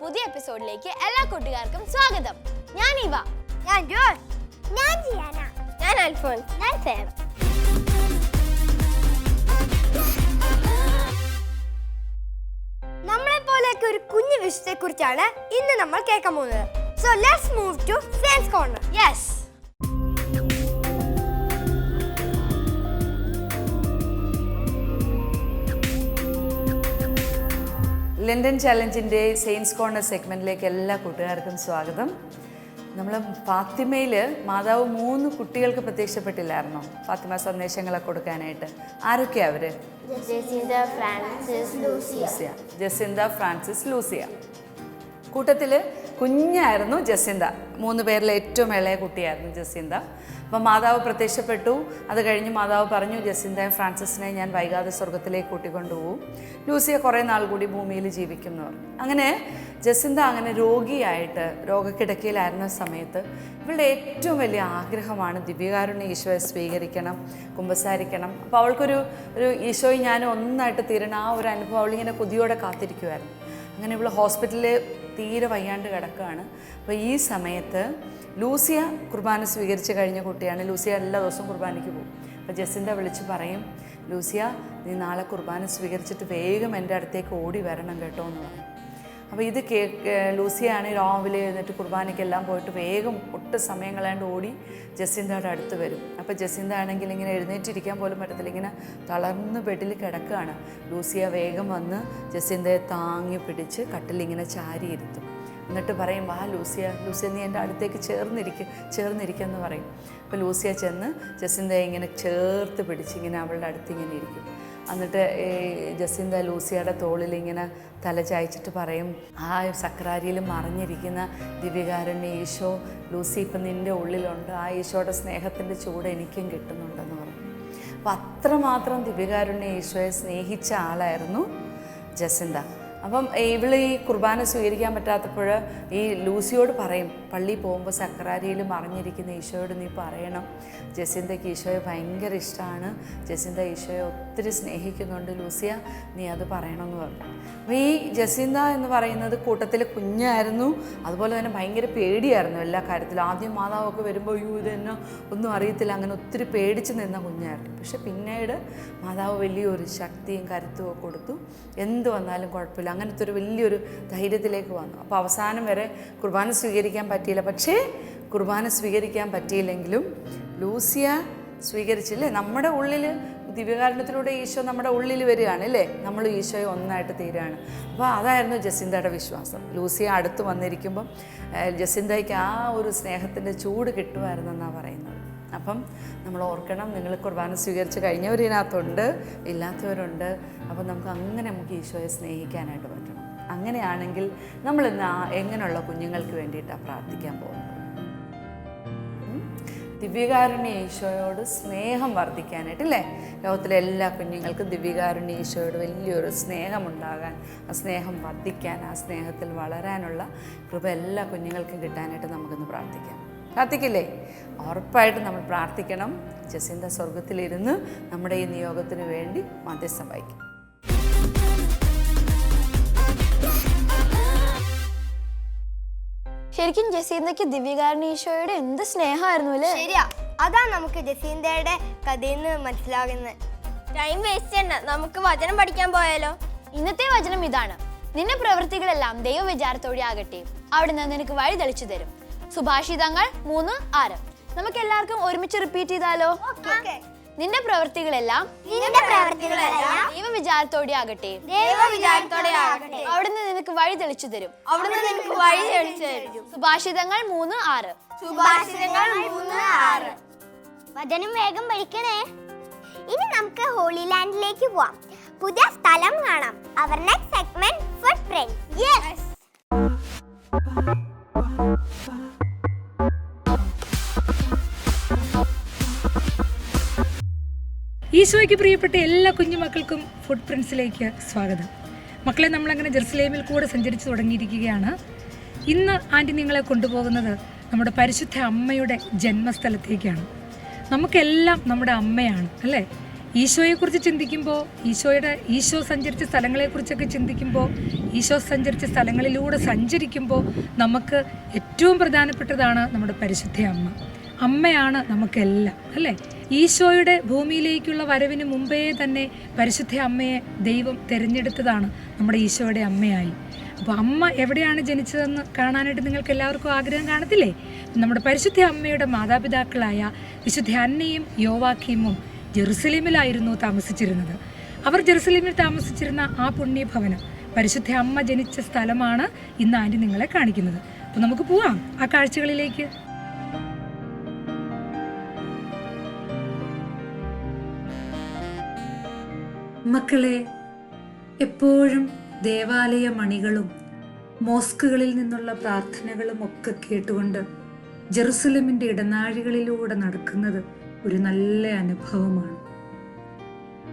പുതിയ എപ്പിസോഡിലേക്ക് എല്ലാ കൂട്ടുകാർക്കും സ്വാഗതം. ഞാൻ ഇവ. ഞാൻ ജോസ്. ഞാൻ ജിയാന. ഞാൻ അൽഫോൺസ്. ഞാൻ സേവ. നമ്മളെ പോലെയൊക്കെ ഒരു കുഞ്ഞു വിഷയത്തെ കുറിച്ചാണ് ഇന്ന് നമ്മൾ കേൾക്കാൻ പോകുന്നത്. So let's move to science corner London ചലഞ്ചിന്റെ science corner സെഗ്മെന്റിലേക്ക് എല്ലാ കൂട്ടുകാർക്കും സ്വാഗതം. നമ്മൾ ഫാത്തിമയിൽ മാതാവ് മൂന്ന് കുട്ടികൾക്ക് പ്രത്യക്ഷപ്പെട്ടില്ലായിരുന്നോ? ഫാത്തിമ സന്ദേശങ്ങളൊക്കെ കൊടുക്കാനായിട്ട്. ആരൊക്കെയാ ലൂസിയ. Jacinda Francis Lucia. കൂട്ടത്തിൽ കുഞ്ഞായിരുന്നു ജസിന്ത. മൂന്ന് പേരിലെ ഏറ്റവും ഇളയ കുട്ടിയായിരുന്നു ജസിന്ത. അപ്പം മാതാവ് പ്രത്യക്ഷപ്പെട്ടു. അത് കഴിഞ്ഞ് മാതാവ് പറഞ്ഞു ജസിന്തയും ഫ്രാൻസിസിനെ ഞാൻ വൈകാതെ സ്വർഗത്തിലേക്ക് കൂട്ടിക്കൊണ്ടുപോകും. ലൂസിയ കുറേ നാൾ കൂടി ഭൂമിയിൽ ജീവിക്കും എന്ന് പറഞ്ഞു. അങ്ങനെ ജസിന്ത അങ്ങനെ രോഗിയായിട്ട് രോഗക്കിടക്കയിലായിരുന്ന സമയത്ത് ഇവളുടെ ഏറ്റവും വലിയ ആഗ്രഹമാണ് ദിവ്യകാരുണ്യ ഈശോയെ സ്വീകരിക്കണം കുമ്പസാരിക്കണം. അപ്പോൾ അവൾക്കൊരു ഒരു ഈശോയും ഞാൻ ഒന്നായിട്ട് തീരണം. ആ ഒരു അനുഭവം അവളിങ്ങനെ കൊതിയോടെ കാത്തിരിക്കുമായിരുന്നു അങ്ങനെ ഇവൾ ഹോസ്പിറ്റലിൽ തീരെ വയ്യാണ്ട് കിടക്കുകയാണ്. അപ്പോൾ ഈ സമയത്ത് ലൂസിയ കുർബാന സ്വീകരിച്ച് കഴിഞ്ഞ കുട്ടിയാണ്. ലൂസിയ എല്ലാ ദിവസവും കുർബാനയ്ക്ക് പോകും. അപ്പോൾ ജസിന്റെ വിളിച്ച് പറയും ലൂസിയ നീ നാളെ കുർബാന സ്വീകരിച്ചിട്ട് വേഗം എന്റെ അടുത്തേക്ക് ഓടി വരണം കേട്ടോ എന്ന് പറയും. അപ്പോൾ ഇത് കേ ലൂസിയാണ് രാവിലെ എന്നിട്ട് കുർബാനയ്ക്കെല്ലാം പോയിട്ട് വേഗം ഒട്ട് സമയം കളയാണ്ട് ഓടി ജസിന്തയുടെ അടുത്ത് വരും. അപ്പോൾ ജസിന്ത ആണെങ്കിൽ ഇങ്ങനെ എഴുന്നേറ്റിരിക്കാൻ പോലും പറ്റത്തില്ല. ഇങ്ങനെ തളർന്ന് ബെഡിൽ കിടക്കുകയാണ്. ലൂസിയ വേഗം വന്ന് ജസിന്തയെ താങ്ങി പിടിച്ച് കട്ടിലിങ്ങനെ ചാരിയിരുത്തും. എന്നിട്ട് പറയും വാ ലൂസിയ ലൂസിയ നീ എന്റെ അടുത്തേക്ക് ചേർന്നിരിക്കും ചേർന്നിരിക്കുമെന്ന് പറയും. അപ്പോൾ ലൂസിയ ചെന്ന് ജസിന്ത ഇങ്ങനെ ചേർത്ത് പിടിച്ച് ഇങ്ങനെ അവളുടെ അടുത്ത് ഇങ്ങനെ ഇരിക്കും. എന്നിട്ട് ഈ ജസിന്ത ലൂസിയയുടെ തോളിൽ ഇങ്ങനെ തല ചായച്ചിട്ട് പറയും ആ സക്രാരിയിൽ മറിഞ്ഞിരിക്കുന്ന ദിവ്യകാരുണ്യ ഈശോ ലൂസി ഇപ്പം നിന്റെ ഉള്ളിലുണ്ട്. ആ ഈശോയുടെ സ്നേഹത്തിന്റെ ചൂട് എനിക്കും കിട്ടുന്നുണ്ടെന്ന് പറയും. അപ്പം അത്രമാത്രം ദിവ്യകാരുണ്യ ഈശോയെ സ്നേഹിച്ച ആളായിരുന്നു ജസിന്ത. അപ്പം ഇവൾ ഈ കുർബാന സ്വീകരിക്കാൻ പറ്റാത്തപ്പോൾ ഈ ലൂസിയോട് പറയും പള്ളി പോകുമ്പോൾ സക്രാരിയിൽ മറിഞ്ഞിരിക്കുന്ന ഈശോയോട് നീ പറയണം. ജസിന്തയ്ക്ക് ഈശോയെ ഭയങ്കര ഇഷ്ടമാണ്. ജസിന്ത ഈശോയെ ഒത്തിരി സ്നേഹിക്കുന്നുണ്ട്. ലൂസിയ നീ അത് പറയണമെന്ന് പറഞ്ഞു. അപ്പോൾ ഈ ജസിന്ത എന്ന് പറയുന്നത് കൂട്ടത്തിൽ കുഞ്ഞായിരുന്നു. അതുപോലെ തന്നെ ഭയങ്കര പേടിയായിരുന്നു എല്ലാ കാര്യത്തിലും. ആദ്യം മാതാവൊക്കെ വരുമ്പോൾ അയ്യോ ഇത് എന്നെ ഒന്നും അറിയത്തില്ല. അങ്ങനെ ഒത്തിരി പേടിച്ച് നിന്ന കുഞ്ഞായിരുന്നു. പക്ഷെ പിന്നീട് മാതാവ് വലിയൊരു ശക്തിയും കരുത്തുമൊക്കെ കൊടുത്തു. എന്ത് വന്നാലും കുഴപ്പമില്ല. അങ്ങനത്തെ ഒരു വലിയൊരു ധൈര്യത്തിലേക്ക് വന്നു. അപ്പോൾ അവസാനം വരെ കുർബാന സ്വീകരിക്കാൻ പറ്റിയില്ല. പക്ഷേ കുർബാന സ്വീകരിക്കാൻ പറ്റിയില്ലെങ്കിലും ലൂസിയ സ്വീകരിച്ചില്ലേ? നമ്മുടെ ഉള്ളിൽ ദിവ്യകാരണത്തിലൂടെ ഈശോ നമ്മുടെ ഉള്ളിൽ വരികയാണ് അല്ലേ? നമ്മൾ ഈശോയെ ഒന്നായിട്ട് തീരുകയാണ്. അപ്പോൾ അതായിരുന്നു ജസിന്തയുടെ വിശ്വാസം. ലൂസിയ അടുത്ത് വന്നിരിക്കുമ്പം ജസിന്തയ്ക്ക് ആ ഒരു സ്നേഹത്തിന്റെ ചൂട് കിട്ടുമായിരുന്നെന്നാണ് പറയുന്നത്. അപ്പം നമ്മൾ ഓർക്കണം നിങ്ങൾ കുർബാന സ്വീകരിച്ച് കഴിഞ്ഞവരിനകത്തുണ്ട് ഇല്ലാത്തവരുണ്ട്. അപ്പം നമുക്ക് അങ്ങനെ നമുക്ക് ഈശോയെ സ്നേഹിക്കാനായിട്ട് പറ്റണം. അങ്ങനെയാണെങ്കിൽ നമ്മൾ ഇന്ന് ആ എങ്ങനെയുള്ള കുഞ്ഞുങ്ങൾക്ക് വേണ്ടിയിട്ടാണ് പ്രാർത്ഥിക്കാൻ പോകുന്നത്? ദിവ്യകാരുണ്യ ഈശോയോട് സ്നേഹം വർദ്ധിക്കാനായിട്ട് അല്ലേ? ലോകത്തിലെ എല്ലാ കുഞ്ഞുങ്ങൾക്കും ദിവ്യകാരുണ്യ ഈശോയോട് വലിയൊരു സ്നേഹമുണ്ടാകാൻ ആ സ്നേഹം വർദ്ധിക്കാൻ ആ സ്നേഹത്തിൽ വളരാനുള്ള കൃപ എല്ലാ കുഞ്ഞുങ്ങൾക്കും കിട്ടാനായിട്ട് നമുക്കൊന്ന് പ്രാർത്ഥിക്കാം. പ്രാർത്ഥിക്കില്ലേ? ഉറപ്പായിട്ടും നമ്മൾ പ്രാർത്ഥിക്കണം. ജസിന്ത സ്വർഗത്തിലിരുന്ന് നമ്മുടെ ഈ നിയോഗത്തിന് വേണ്ടി മധ്യസ്ഥം വഹിക്കും. ശരിക്കും ജസീന്തയ്ക്ക് ദിവ്യകാരണ ഈശോയുടെ എന്ത് സ്നേഹമായിരുന്നു അല്ലേ? ശരിയാ. അതാ നമുക്ക് ജസീന്തയുടെ കഥയിൽ നിന്ന് മനസ്സിലാകുന്നത് ടൈം വേസ്റ്റ് ചെയ്യണ്ട നമുക്ക് വചനം പഠിക്കാൻ പോയാലോ? ഇന്നത്തെ വചനം ഇതാണ്. നിന്റെ പ്രവൃത്തികളെല്ലാം ദൈവവിചാരത്തോടെ ആകട്ടെ. നിന്ന് നിനക്ക് വഴി തെളിച്ചു തരും. സുഭാഷിതങ്ങൾ മൂന്ന് ആറ്. നമുക്ക് എല്ലാവർക്കും ഒരുമിച്ച് റിപ്പീറ്റ് ചെയ്താലോ? നിന്റെ പ്രവൃത്തികളെല്ലാം നിന്റെ വിചാരത്തോടെ ദൈവവിചാരത്തോടെ ആകട്ടെ. ദൈവവിചാരത്തോടെ ആകട്ടെ. അവിടുന്ന് നിനക്ക് വഴി തെളിച്ചു തരും. അവിടുന്ന് നിനക്ക് വഴി തെളിച്ചു തരും. സുഭാഷിതങ്ങൾ മൂന്ന് ആറ്. സുഭാഷിതങ്ങൾ മൂന്ന് ആറ്. വചനം വേഗം പഠിക്കണേ. ഇനി നമുക്ക് ഹോളി ലാൻഡിലേക്ക് പോവാം. പുതിയ സ്ഥലം കാണാം. അവർ next segment food print yes ഈശോയ്ക്ക് പ്രിയപ്പെട്ട എല്ലാ കുഞ്ഞുമക്കൾക്കും ഫുഡ് പ്രിൻസിലേക്ക് സ്വാഗതം. മക്കളെ നമ്മളങ്ങനെ ജെറുസലേമിൽ കൂടെ സഞ്ചരിച്ചു തുടങ്ങിയിരിക്കുകയാണ്. ഇന്ന് ആന്റി നിങ്ങളെ കൊണ്ടുപോകുന്നത് നമ്മുടെ പരിശുദ്ധ അമ്മയുടെ ജന്മസ്ഥലത്തേക്കാണ്. നമുക്കെല്ലാം നമ്മുടെ അമ്മയാണ് അല്ലേ? ഈശോയെക്കുറിച്ച് ചിന്തിക്കുമ്പോൾ ഈശോയുടെ ഈശോ സഞ്ചരിച്ച സ്ഥലങ്ങളെക്കുറിച്ചൊക്കെ ചിന്തിക്കുമ്പോൾ ഈശോ സഞ്ചരിച്ച സ്ഥലങ്ങളിലൂടെ സഞ്ചരിക്കുമ്പോൾ നമുക്ക് ഏറ്റവും പ്രധാനപ്പെട്ടതാണ് നമ്മുടെ പരിശുദ്ധ അമ്മ. അമ്മയാണ് നമുക്കെല്ലാം അല്ലേ? ഈശോയുടെ ഭൂമിയിലേക്കുള്ള വരവിന് മുമ്പേ തന്നെ പരിശുദ്ധ അമ്മയെ ദൈവം തിരഞ്ഞെടുത്തതാണ് നമ്മുടെ ഈശോയുടെ അമ്മയായി. അപ്പോൾ അമ്മ എവിടെയാണ് ജനിച്ചതെന്ന് കാണാനായിട്ട് നിങ്ങൾക്ക് എല്ലാവർക്കും ആഗ്രഹം കാണത്തില്ലേ? നമ്മുടെ പരിശുദ്ധ അമ്മയുടെ മാതാപിതാക്കളായ വിശുദ്ധ അന്നയും യോവാക്കീമും ജെറുസലേമിലായിരുന്നു താമസിച്ചിരുന്നത്. അവർ ജെറുസലേമിൽ താമസിച്ചിരുന്ന ആ പുണ്യഭവനം പരിശുദ്ധ അമ്മ ജനിച്ച സ്ഥലമാണ് ഇന്ന് ആന്റി നിങ്ങളെ കാണിക്കുന്നത്. അപ്പോൾ നമുക്ക് പോവാം ആ കാഴ്ചകളിലേക്ക്. മക്കളെ എപ്പോഴും ദേവാലയ മണികളും മോസ്കുകളിൽ നിന്നുള്ള പ്രാർത്ഥനകളും ഒക്കെ കേട്ടുകൊണ്ട് ജെറുസലമിന്റെ ഇടനാഴികളിലൂടെ നടക്കുന്നത് ഒരു നല്ല അനുഭവമാണ്.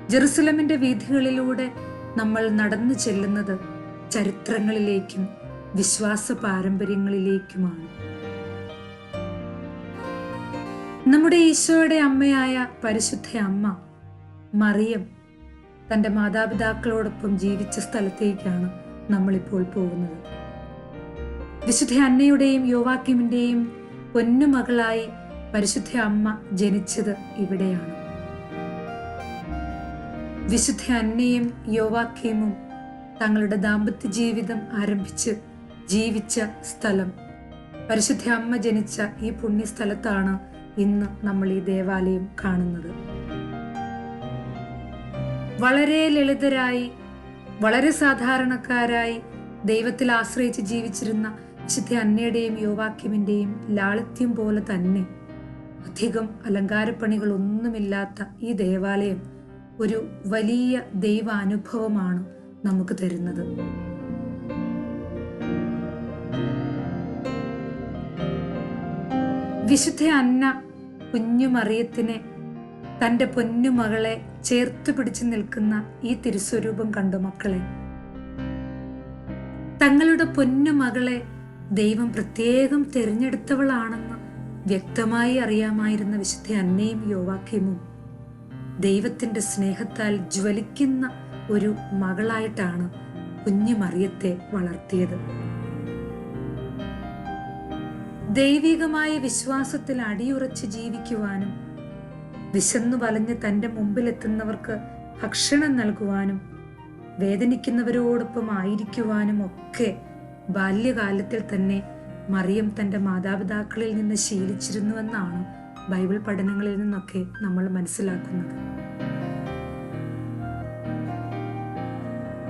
ജെറുസലമിന്റെ വീഥികളിലൂടെ നമ്മൾ നടന്നു ചെല്ലുന്നത് ചരിത്രങ്ങളിലേക്കും വിശ്വാസ പാരമ്പര്യങ്ങളിലേക്കുമാണ്. നമ്മുടെ ഈശോയുടെ അമ്മയായ പരിശുദ്ധ അമ്മ മറിയം തന്റെ മാതാപിതാക്കളോടൊപ്പം ജീവിച്ച സ്ഥലത്തേക്കാണ് നമ്മളിപ്പോൾ പോകുന്നത്. വിശുദ്ധ അന്നയുടെയും യോവാക്യമിന്റെയും പൊന്നുമകളായി പരിശുദ്ധ അമ്മ ജനിച്ചത് ഇവിടെയാണ്. വിശുദ്ധ അന്നയും യോവാക്യമും തങ്ങളുടെ ദാമ്പത്യ ജീവിതം ആരംഭിച്ച് ജീവിച്ച സ്ഥലം. പരിശുദ്ധ അമ്മ ജനിച്ച ഈ പുണ്യസ്ഥലത്താണ് ഇന്ന് നമ്മൾ ഈ ദേവാലയം കാണുന്നത്. വളരെ ലളിതരായി വളരെ സാധാരണക്കാരായി ദൈവത്തിൽ ആശ്രയിച്ച് ജീവിച്ചിരുന്ന വിശുദ്ധ അന്നയുടെയും യോവാക്യമിന്റെയും ലാളിത്യം പോലെ തന്നെ അധികം അലങ്കാരപ്പണികളൊന്നുമില്ലാത്ത ഈ ദേവാലയം ഒരു വലിയ ദൈവാനുഭവമാണ് നമുക്ക് തരുന്നത്. വിശുദ്ധ അന്ന കുഞ്ഞു മറിയത്തിനെ തന്റെ പൊന്നുമകളെ ചേർത്ത് പിടിച്ചു നിൽക്കുന്ന ഈ തിരുസ്വരൂപം കണ്ടു മക്കളെ. തങ്ങളുടെ പൊന്നു മകളെ ദൈവം പ്രത്യേകം തിരഞ്ഞെടുത്തവളാണെന്ന് വ്യക്തമായി അറിയാമായിരുന്ന വിശുദ്ധ അന്നയും യോവാക്യമും ദൈവത്തിന്റെ സ്നേഹത്താൽ ജ്വലിക്കുന്ന ഒരു മകളായിട്ടാണ് കുഞ്ഞു മറിയത്തെ വളർത്തിയത്. ദൈവികമായ വിശ്വാസത്തിൽ അടിയുറച്ച് ജീവിക്കുവാനും വിശന്നു വലഞ്ഞ് തന്റെ മുമ്പിലെത്തുന്നവർക്ക് ഭക്ഷണം നൽകുവാനും വേദനിക്കുന്നവരോടൊപ്പം ആയിരിക്കുവാനും ഒക്കെ ബാല്യകാലത്തിൽ തന്നെ മറിയം തന്റെ മാതാപിതാക്കളിൽ നിന്ന് ശീലിച്ചിരുന്നുവെന്നാണ് ബൈബിൾ പഠനങ്ങളിൽ നിന്നൊക്കെ നമ്മൾ മനസ്സിലാക്കുന്നത്.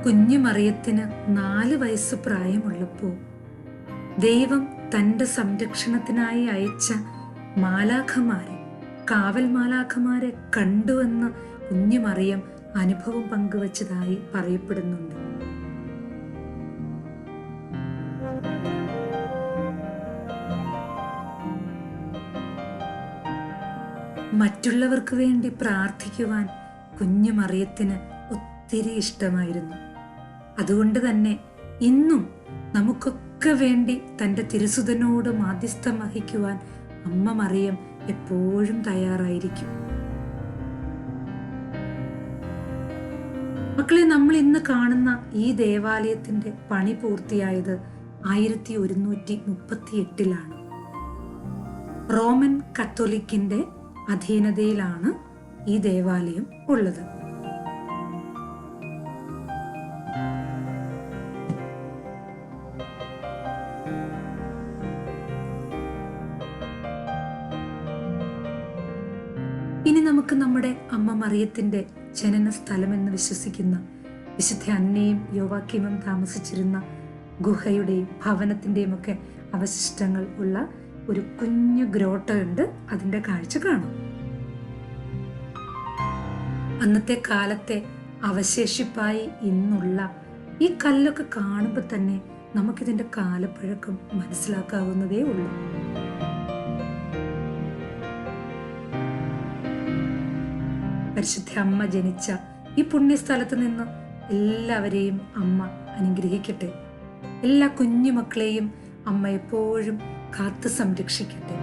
കുഞ്ഞു മറിയത്തിന് നാല് വയസ്സ് പ്രായമുള്ളപ്പോൾ ദൈവം തന്റെ സംരക്ഷണത്തിനായി അയച്ച മാലാഖമാരെ കാവൽ മാലാഖമാരെ കണ്ടുവെന്ന് കുഞ്ഞു മറിയം അനുഭവം പങ്കുവച്ചതായി പറയപ്പെടുന്നുണ്ട്. മറ്റുള്ളവർക്ക് വേണ്ടി പ്രാർത്ഥിക്കുവാൻ കുഞ്ഞു മറിയത്തിന് ഒത്തിരി ഇഷ്ടമായിരുന്നു. അതുകൊണ്ട് തന്നെ ഇന്നും നമുക്കൊക്കെ വേണ്ടി തന്റെ തിരുസുതനോട് മാധ്യസ്ഥം വഹിക്കുവാൻ അമ്മ മറിയം എപ്പോഴും തയ്യാറായിരിക്കും. മക്കളെ നമ്മൾ ഇന്ന് കാണുന്ന ഈ ദേവാലയത്തിന്റെ പണി പൂർത്തിയായത് ആയിരത്തി ഒരുന്നൂറ്റി മുപ്പത്തി എട്ടിലാണ് റോമൻ കത്തോലിക്കിന്റെ അധീനതയിലാണ് ഈ ദേവാലയം ഉള്ളത്. നമുക്ക് നമ്മുടെ അമ്മ മറിയത്തിന്റെ ജനന സ്ഥലമെന്ന് വിശ്വസിക്കുന്ന വിശുദ്ധ അന്നയും യോവാക്യമം താമസിച്ചിരുന്ന ഗുഹയുടെയും ഭവനത്തിന്റെയും ഒക്കെ അവശിഷ്ടങ്ങൾ ഉള്ള ഒരു കുഞ്ഞു ഗ്രോട്ടോ ഉണ്ട് അതിന്റെ കാഴ്ച കാണാം. അന്നത്തെ കാലത്തെ അവശേഷിപ്പായി ഇന്നുള്ള ഈ കല്ലൊക്കെ കാണുമ്പോൾ തന്നെ നമുക്കിതിന്റെ കാലപ്പഴക്കം മനസ്സിലാക്കാവുന്നതേ ഉള്ളൂ. പരിശുദ്ധ അമ്മ ജനിച്ച ഈ പുണ്യസ്ഥലത്ത് നിന്ന് എല്ലാവരെയും അമ്മ അനുഗ്രഹിക്കട്ടെ. എല്ലാ കുഞ്ഞുമക്കളെയും അമ്മ എപ്പോഴും കാത്തു സംരക്ഷിക്കട്ടെ.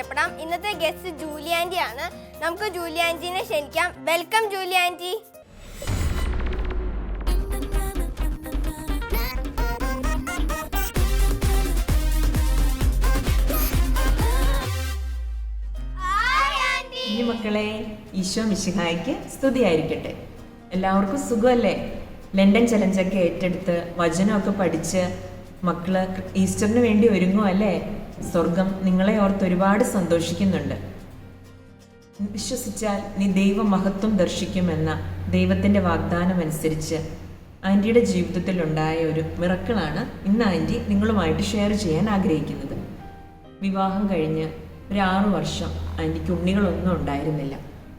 പരിചയപ്പെടാം. ഇന്നത്തെ ഗസ്റ്റ് ജൂലി ആന്റി ആണ്. നമുക്ക് ജൂലി ആന്റീനെ ക്ഷണിക്കാം. വെൽക്കം ജൂലി ആന്റി മക്കളെ ഈശോ മിശിഹായ്ക്ക് സ്തുതിയായിരിക്കട്ടെ. എല്ലാവർക്കും സുഖമല്ലേ? ലണ്ടൻ ചലഞ്ചൊക്കെ ഏറ്റെടുത്ത് വചനമൊക്കെ പഠിച്ച് മക്കൾ ഈസ്റ്ററിന് വേണ്ടി ഒരുങ്ങുമല്ലേ സ്വർഗം നിങ്ങളെ ഓർത്ത് ഒരുപാട് സന്തോഷിക്കുന്നുണ്ട്. വിശ്വസിച്ചാൽ നീ ദൈവമഹത്വം ദർശിക്കുമെന്ന ദൈവത്തിന്റെ വാഗ്ദാനം അനുസരിച്ച് ആന്റിയുടെ ജീവിതത്തിലുണ്ടായ ഒരു മിറക്കിളാണ് ഇന്ന് ആന്റി നിങ്ങളുമായിട്ട് ഷെയർ ചെയ്യാൻ ആഗ്രഹിക്കുന്നത്. വിവാഹം കഴിഞ്ഞ് ഒരു ആറു വർഷം ആന്റിക്ക് ഉണ്ണികളൊന്നും ഉണ്ടായിരുന്നില്ല.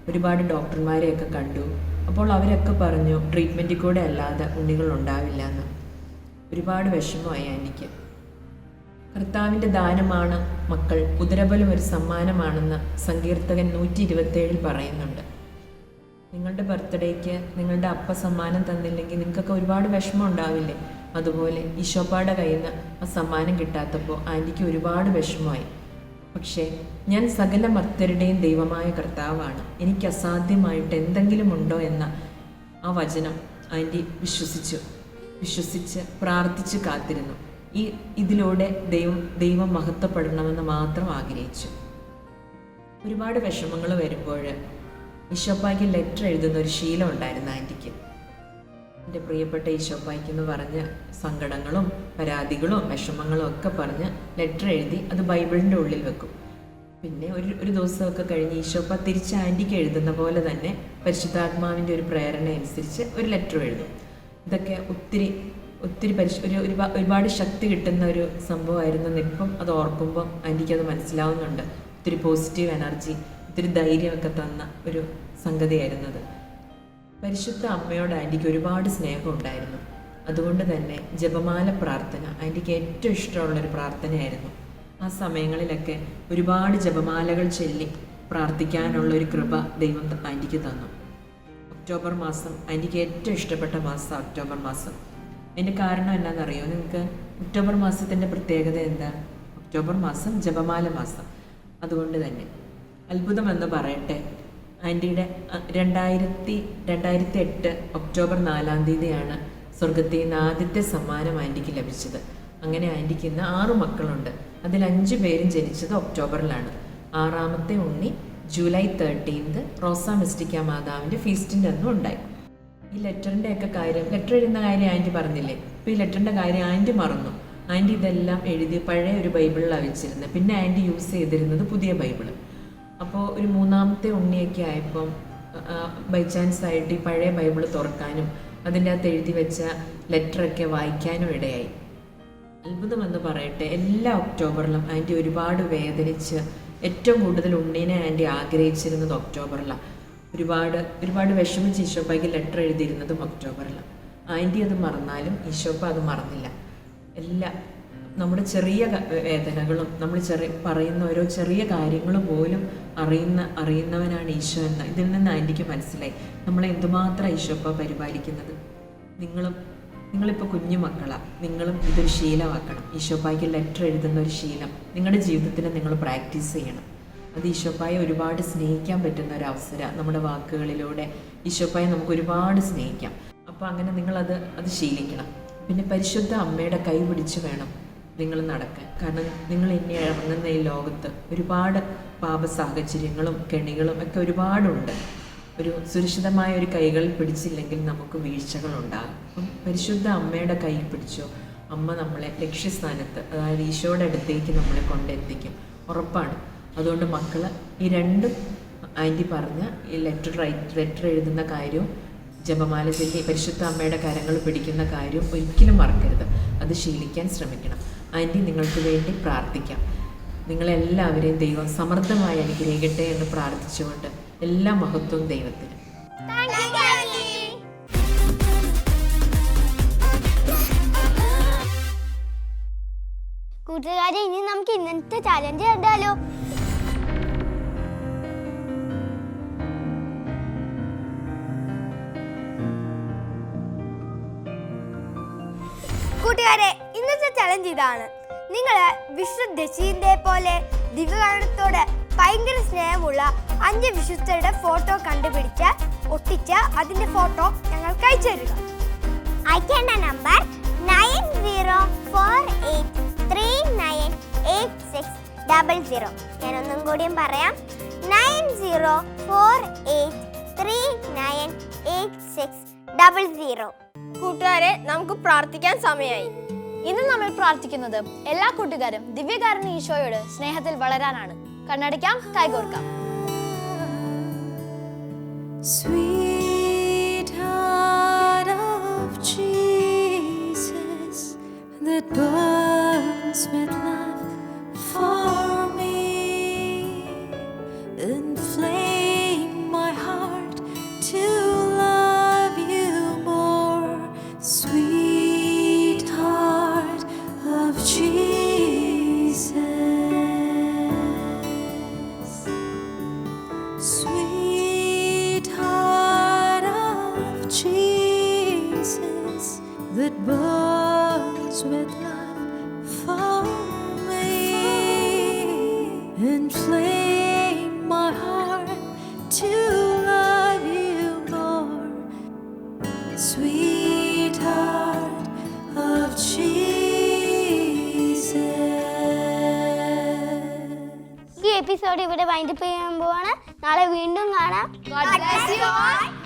ഒരുപാട് ഡോക്ടർമാരെയൊക്കെ കണ്ടു. അപ്പോൾ അവരൊക്കെ പറഞ്ഞു ട്രീറ്റ്മെന്റിൽ കൂടെ അല്ലാതെ ഉണ്ണികൾ ഉണ്ടാവില്ല എന്ന്. ഒരുപാട് വിഷമമായി ആന്റിക്ക് കർത്താവിന്റെ ദാനമാണ് മക്കൾ. ഉദരബലം ഒരു സമ്മാനമാണെന്ന് സങ്കീർത്തകൻ നൂറ്റി ഇരുപത്തേഴിൽ പറയുന്നുണ്ട്. നിങ്ങളുടെ ബർത്ത്ഡേക്ക് നിങ്ങളുടെ അപ്പ സമ്മാനം തന്നില്ലെങ്കിൽ നിങ്ങൾക്കൊക്കെ ഒരുപാട് വിഷമം ഉണ്ടാവില്ലേ? അതുപോലെ ഈശോപ്പാടെ കയ്യിൽ നിന്ന് ആ സമ്മാനം കിട്ടാത്തപ്പോൾ ആന്റിക്ക് ഒരുപാട് വിഷമമായി. പക്ഷേ ഞാൻ സകല ഭക്തരുടെയും ദൈവമായ കർത്താവാണ്. എനിക്ക് അസാധ്യമായിട്ട് എന്തെങ്കിലും ഉണ്ടോ എന്ന ആ വചനം ആന്റി വിശ്വസിച്ചു. വിശ്വസിച്ച് പ്രാർത്ഥിച്ച് കാത്തിരുന്നു. ഈ ഇതിലൂടെ ദൈവം ദൈവം മഹത്വപ്പെടണമെന്ന് മാത്രം ആഗ്രഹിച്ചു. ഒരുപാട് വിഷമങ്ങൾ വരുമ്പോൾ ഈശോപ്പായ്ക്ക് ലെറ്റർ എഴുതുന്ന ഒരു ശീലം ഉണ്ടായിരുന്നു ആന്റിക്ക്. എന്റെ പ്രിയപ്പെട്ട ഈശോപ്പായ്ക്ക് എന്ന് പറഞ്ഞ് സങ്കടങ്ങളും പരാതികളും വിഷമങ്ങളും ഒക്കെ പറഞ്ഞ് ലെറ്റർ എഴുതി അത് ബൈബിളിന്റെ ഉള്ളിൽ വെക്കും. പിന്നെ ഒരു ഒരു ദിവസമൊക്കെ കഴിഞ്ഞ് ഈശോപ്പ തിരിച്ച് ആന്റിക്ക് എഴുതുന്ന പോലെ തന്നെ പരിശുദ്ധാത്മാവിന്റെ ഒരു പ്രേരണ അനുസരിച്ച് ഒരു ലെറ്റർ എഴുതും. ഇതൊക്കെ ഒത്തിരി ഒത്തിരി പരിശ ഒരു ഒരുപാട് ശക്തി കിട്ടുന്ന ഒരു സംഭവമായിരുന്നു ഇപ്പം അത് ഓർക്കുമ്പോൾ എനിക്കത് മനസ്സിലാവുന്നുണ്ട്. ഒത്തിരി പോസിറ്റീവ് എനർജി ഒത്തിരി ധൈര്യമൊക്കെ തന്ന ഒരു സംഗതിയായിരുന്നു അത്. പരിശുദ്ധ അമ്മയോട് ആന്റിക്ക് ഒരുപാട് സ്നേഹം ഉണ്ടായിരുന്നു. അതുകൊണ്ട് തന്നെ ജപമാല പ്രാർത്ഥന ആന്റിക്ക് ഏറ്റവും ഇഷ്ടമുള്ളൊരു പ്രാർത്ഥനയായിരുന്നു. ആ സമയങ്ങളിലൊക്കെ ഒരുപാട് ജപമാലകൾ ചൊല്ലി പ്രാർത്ഥിക്കാനുള്ള ഒരു കൃപ ദൈവം ആന്റിക്ക് തന്നു. ഒക്ടോബർ മാസം ആന്റിക്ക് ഏറ്റവും ഇഷ്ടപ്പെട്ട മാസം ഒക്ടോബർ മാസം. അതിന്റെ കാരണം എന്താണെന്നറിയോ? നിങ്ങൾക്ക് ഒക്ടോബർ മാസത്തിന്റെ പ്രത്യേകത എന്താ? ഒക്ടോബർ മാസം ജപമാല മാസം. അതുകൊണ്ട് തന്നെ. അത്ഭുതമെന്ന് പറയട്ടെ. ആന്റിയുടെ രണ്ടായിരത്തി രണ്ടായിരത്തി എട്ട് ഒക്ടോബർ നാലാം തീയതിയാണ് സ്വർഗത്തിൽ നിന്ന് ആദ്യത്തെ സമ്മാനം ആന്റിക്ക് ലഭിച്ചത്. അങ്ങനെ ആന്റിക്ക് ഇന്ന് ആറു മക്കളുണ്ട്. അതിൽ അഞ്ച് പേരും ജനിച്ചത് ഒക്ടോബറിലാണ്. ആറാമത്തെ ഉണ്ണി ജൂലൈ തേർട്ടീൻത് റോസാ മിസ്റ്റിക്ക മാതാവിന്റെ ഫീസ്റ്റിന്റെ അന്നും ഉണ്ടായി. ഈ ലെറ്ററിന്റെ ഒക്കെ കാര്യം ലെറ്റർ എഴുതുന്ന കാര്യം ആന്റി പറഞ്ഞില്ലേ? ഇപ്പോൾ ഈ ലെറ്ററിന്റെ കാര്യം ആന്റി മറന്നു. ആന്റി ഇതെല്ലാം എഴുതി പഴയ ഒരു ബൈബിളിലാണ് വെച്ചിരുന്നത് പിന്നെ ആന്റി യൂസ് ചെയ്തിരുന്നത് പുതിയ ബൈബിൾ. അപ്പോൾ ഒരു മൂന്നാമത്തെ ഉണ്ണിയൊക്കെ ആയപ്പം ബൈ ചാൻസ് ആയിട്ട് ഈ പഴയ ബൈബിൾ തുറക്കാനും അതിന്റെ അകത്ത് എഴുതി വെച്ച ലെറ്ററൊക്കെ വായിക്കാനും ഇടയായി. അത്ഭുതമെന്ന് പറയട്ടെ എല്ലാ ഒക്ടോബറിലും ആന്റി ഒരുപാട് വേദനിച്ച് ഏറ്റവും കൂടുതൽ ഉണ്ണീനെ ആന്റി ആഗ്രഹിച്ചിരുന്നത് ഒക്ടോബറിലാണ് ഒരുപാട് ഒരുപാട് വിഷമിച്ച് ഈശോപ്പയ്ക്ക് ലെറ്റർ എഴുതിയിരുന്നതും ഒക്ടോബറിലാണ് ആന്റി അത് മറന്നാലും ഈശോപ്പ അത് മറന്നില്ല. എല്ലാ നമ്മുടെ ചെറിയ വേദനകളും നമ്മൾ ചെറിയ പറയുന്ന ഓരോ ചെറിയ കാര്യങ്ങൾ പോലും അറിയുന്ന അറിയുന്നവനാണ് ഈശോ എന്ന്. ഇതിൽ നിന്ന് ആന്റിക്ക് മനസ്സിലായി. നമ്മളെ എന്തുമാത്രം ഈശോപ്പ പരിപാലിക്കുന്നത്? നിങ്ങളും നിങ്ങളിപ്പോൾ കുഞ്ഞു മക്കളാണ് നിങ്ങളും ഇതൊരു ശീലമാക്കണം. ഈശോപ്പായ്ക്ക് ലെറ്റർ എഴുതുന്ന ഒരു ശീലം. നിങ്ങളുടെ ജീവിതത്തിൽ നിങ്ങൾ പ്രാക്ടീസ് ചെയ്യണം. അത് ഈശോപ്പായെ ഒരുപാട് സ്നേഹിക്കാൻ പറ്റുന്ന ഒരു അവസരം നമ്മുടെ വാക്കുകളിലൂടെ ഈശോപ്പായെ നമുക്ക് ഒരുപാട് സ്നേഹിക്കാം. അപ്പോൾ അങ്ങനെ നിങ്ങളത് അത് ശീലിക്കണം. പിന്നെ പരിശുദ്ധ അമ്മയുടെ കൈ പിടിച്ച് വേണം നിങ്ങൾ നടക്കാൻ. കാരണം നിങ്ങൾ ഇനി ഇറങ്ങുന്ന ഈ ലോകത്ത് ഒരുപാട് പാപ സാഹചര്യങ്ങളും കെണികളും ഒക്കെ ഒരുപാടുണ്ട്. ഒരു സുരക്ഷിതമായ ഒരു കൈകൾ പിടിച്ചില്ലെങ്കിൽ നമുക്ക് വീഴ്ചകളുണ്ടാകും അപ്പം പരിശുദ്ധ അമ്മയുടെ കൈ പിടിച്ചോ അമ്മ നമ്മളെ ലക്ഷ്യസ്ഥാനത്ത് അതായത് ഈശോയുടെ അടുത്തേക്ക് നമ്മളെ കൊണ്ടെത്തിക്കും. ഉറപ്പാണ്. അതുകൊണ്ട് മക്കൾ ഈ രണ്ടും ആന്റി പറഞ്ഞ ഈ ലെറ്റർ റൈറ്റ് ലെറ്റർ എഴുതുന്ന കാര്യവും ജപമാല ചൊല്ലി പരിശുദ്ധ അമ്മയുടെ കരങ്ങൾ പിടിക്കുന്ന കാര്യവും ഒരിക്കലും മറക്കരുത്. അത് ശീലിക്കാൻ ശ്രമിക്കണം. ആന്റി നിങ്ങൾക്ക് വേണ്ടി പ്രാർത്ഥിക്കാം. നിങ്ങളെല്ലാവരെയും ദൈവം സമൃദ്ധമായി അനുഗ്രഹിക്കട്ടെ എന്ന് പ്രാർത്ഥിച്ചുകൊണ്ട് എല്ലാ മഹത്വവും ദൈവത്തിന്. കൂട്ടുകാരെ ഇനി നമുക്ക് ഇന്നത്തെ ചാലഞ്ച് കണ്ടാലോ? കൂട്ടുകാരെ ഇന്നത്തെ ചലഞ്ച് ഇതാണ്. നിങ്ങൾ വിശുദ്ധ ദശീന്റെ പോലെ ദിവ്യകാരണത്തോട് ഭയങ്കര സ്നേഹമുള്ള അഞ്ച് വിശുദ്ധരുടെ ഫോട്ടോ കണ്ടുപിടിച്ച് ഒട്ടിച്ച് അതിന്റെ ഫോട്ടോ ഞങ്ങൾക്ക് അയച്ചു തരിക. അയക്കേണ്ട number nine zero four eight three nine eight six double zero. ഞാനൊന്നും കൂടിയും പറയാം. Nine zero four eight three nine eight six double zero. കൂട്ടുകാരെ നമുക്ക് പ്രാർത്ഥിക്കാൻ സമയമായി. ഇന്ന് നമ്മൾ പ്രാർത്ഥിക്കുന്നത് എല്ലാ കൂട്ടുകാരും ദിവ്യകാരണ ഈശോയോട് സ്നേഹത്തിൽ വളരാനാണ്. കണ്ണടിക്കാം കൈകോർക്കാം. Sweetheart of Jesus that burns with God, bless you all.